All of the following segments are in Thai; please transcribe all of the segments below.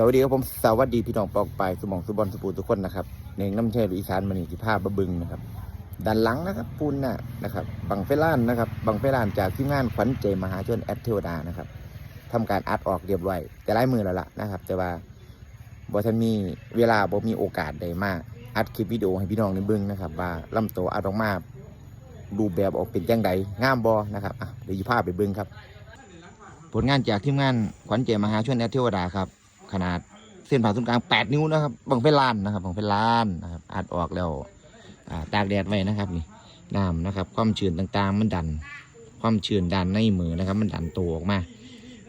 สวัสดีครับผมสวัสดีพี่น้องปอกปลายสมองสุบอลสุปูทุกคนนะครับเน่งน้ำเชยหรืออีสานมันนี่ที่ภาพบะบึงนะครับด้านหลังนะครับปูนน่ะนะครับบังเฟล่านนะครับบังเฟล่านจากทีมงานขวัญใจมหาชนแอดเทวดานะครับทำการอัดออกเรียบร้อยแต่ไล่มือแล้วล่ะนะครับ แต่ว่าบ่ทันมีเวลาบ่มีโอกาสใดมากอัดคลิปวิดีโอให้พี่น้องได้เบิ่งนะครับ ว่าลำตัวอัดออกมารูปแบบออกเป็นจังใดงามบ่นะครับอะเดี๋ยวจะพาไปเบิ่งครับ ผลงานจากทีมงานขวัญใจมหาชนแอดเทวดาครับ ขนาดเส้นผ่าศูนย์กลาง8นิ้วนะครับบังไฟล้านนะครับบังไฟล้านนะครับอัดออกแล้วอาตากแดดไว้นะครับนี่น้ำนะครับ ความชื้นต่างๆ มันดัน ความชื้นดันในมือนะครับ มันดันตัวออกมา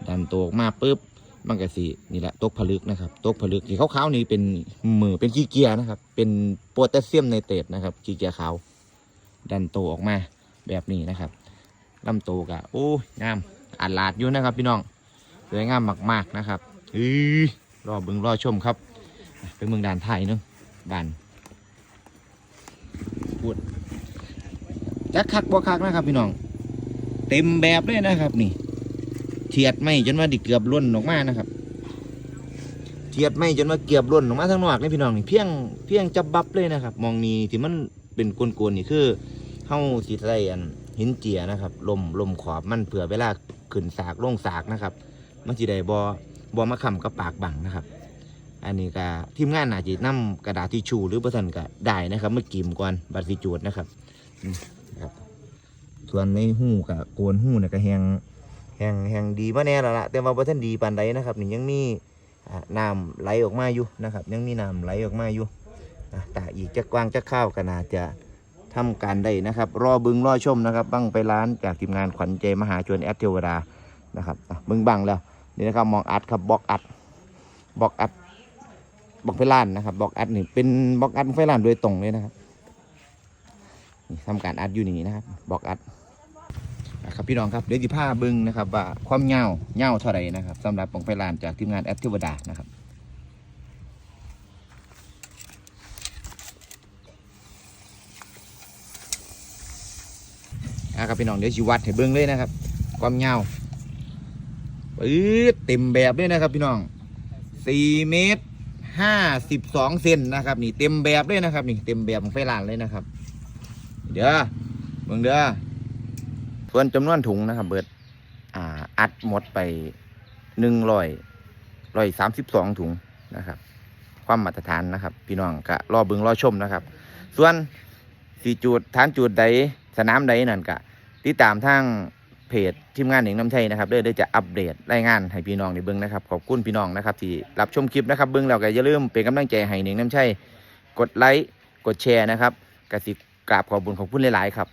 ดันตัวออกมาปุ๊บมันก็สินี่แหละตกผลึกนะครับตกผลึกที่ขาวๆนี่เป็นมือเป็นขี้เกียร์นะครับ เป็นโพแทสเซียมไนเตรตนะครับขี้เกียร์ขาวดันตัวออกมาแบบนี้นะครับลำตัวกะโอ้ยงามอัดลาดอยู่นะครับ พี่น้องสวยงามมาก ๆนะครับ อือรอเบึงรอชมครับ เป็นเมืองด่านไทยเนึงบ้านพูดจักคักบ่คักนะครับ พี่น้อง เต็มแบบเลยนะครับ นี่ เทียดไม่จนว่าดิเกือบล้นออกมานะครับ เทียดไม่จนว่าเกือบล้นออกมาทั้งนอกเลยพี่น้องนี่เพียงเพียงจับบับเลยนะครับ มองนี้ที่มันเป็นกวนๆนี่คือเฮาสีใส่อันหินเจียนะครับลมลมขอบมันเผื่อเวลาขึ้นสากลงสากนะครับ มันสิได้บ่ บ่มาคำกับปากบังนะครับ อันนี้ก็ทีมงานอาจจะนำกระดาษทิชชู่หรือประทันก็ได้นะครับมื่อกิมก่อนบัตรสิจูดนะครับส่วนในหูกับโกนหูเนี่ยก็แหงแหงแหงดีมาแน่ล้วล่ะแต่ว่าประทันดีปานใดนะครับนี่ยังมีน้ำไหลออกมาอยู่นะครับ ยังมีน้ำไหลออกมาอยู่แต่อีกจะกว้างจะข้าวก็น่าจะทำการได้นะครับ รอบึงรอชมนะครับ บังไปร้านจากทีมงานขวัญใจมหาชนแอดเทวดานะครับบึงบังแล้ว นี่นะครับมองอัดครับบล็อกอัดบล็อกอัดบล็อกไฟล้านนะครับบล็อกอัดนี่เป็นบล็อกอัดไฟล้านโดยตรงเลยนะครับนี่ทำการอัดอยู่นี่นะครับบล็อกอัดนะครับพี่น้องครับเดี๋ยวจะพาเบิ้งนะครับว่าความเงาเงาเท่าไรนะครับสำหรับบล็อกไฟลานจากทีมงานแอดเทวดานะครับอะครับพี่น้องเดี๋ยวชิวัดให้เบิ้งเลยนะครับ ความเงา ปื๊ดเต็มแบบเลยนะครับพี่น้องสี่เมตรห้าสิบสองเซนนะครับ นี่เต็มแบบเลยนะครับ นี่เต็มแบบของไฟลานเลยนะครับ เดี๋ยวเบิ่งเด้อส่วนจำนวนถุงนะครับ เบิดอ่าอัดหมดไปหนึ่งร้อยร้อยสามสิบสองถุงนะครับ ความมาตรฐานนะครับ พี่น้องก็รอเบิ่งรอชมนะครับ ส่วนสี่จุดฐานจุดใดสนามใดนั่นก็ติดตามทาง เพจทีมงานหนิงน้ำชัยนะครับเด้อเด้อจะอัปเดตรายงานให้พี่น้องในเบื้องนะครับขอบคุณพี่น้องนะครับที่รับชมคลิปนะครับเบื้องเราก็อย่าลืมเป็นกำลังใจให้หนิงน้ำชัยกดไลค์กดแชร์นะครับกสิกราบขอบคุญขอบคุณหลายๆครับ